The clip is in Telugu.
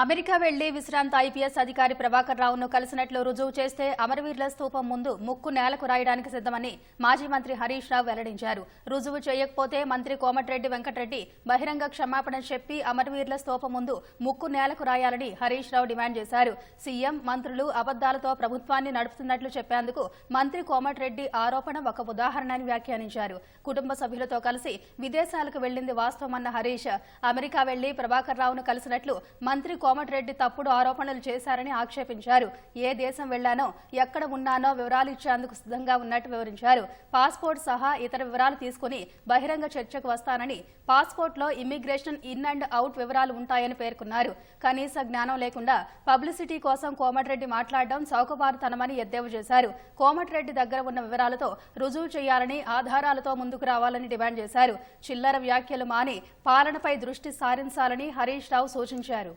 అమెరికా వెళ్ళి విశ్రాంత ఐపీఎస్ అధికారి ప్రభాకర్ రావును కలిసినట్లు రుజువు చేస్తే అమరవీరుల స్థూపం ముందు ముక్కు నేలకు రాయడానికి సిద్దమని మాజీ మంత్రి హరీష్ రావు వెల్లడించారు. రుజువు చేయకపోతే మంత్రి కోమటిరెడ్డి వెంకటరెడ్డి బహిరంగ క్షమాపణ చెప్పి అమరవీరుల స్థూపం ముందు ముక్కు నేలకు రాయాలని హరీష్ రావు డిమాండ్ చేశారు. సీఎం మంత్రులు అబద్దాలతో ప్రభుత్వాన్ని నడుపుతున్నట్లు చెప్పేందుకు మంత్రి కోమటిరెడ్డి ఆరోపణ ఒక ఉదాహరణ అని వ్యాఖ్యానించారు. కుటుంబ సభ్యులతో కలిసి విదేశాలకు వెళ్ళింది వాస్తవమన్న హరీష్. అమెరికా వెళ్ళి ప్రభాకర్ రావును కలిసినట్లు మంత్రి కోమటిరెడ్డి తప్పుడు ఆరోపణలు చేశారని ఆక్షేపించారు. ఏ దేశం వెళ్ళానో ఎక్కడ ఉన్నానో వివరాలు ఇచ్చేందుకు సిద్ధంగా ఉన్నట్టు వివరించారు. పాస్పోర్ట్ సహా ఇతర వివరాలు తీసుకుని బహిరంగ చర్చకు వస్తానని పాస్పోర్ట్లో ఇమ్మిగ్రేషన్ ఇన్ అండ్ అవుట్ వివరాలు ఉంటాయని పేర్కొన్నారు. కనీస జ్ఞానం లేకుండా పబ్లిసిటీ కోసం కోమటిరెడ్డి మాట్లాడడం చౌకబారుతనమని ఎద్దేవా చేశారు. కోమటిరెడ్డి దగ్గర ఉన్న వివరాలతో రుజువు చేయాలని ఆధారాలతో ముందుకు రావాలని డిమాండ్ చేశారు. చిల్లర వ్యాఖ్యలు మాని పాలనపై దృష్టి సారించాలని హరీష్ రావు సూచించారు.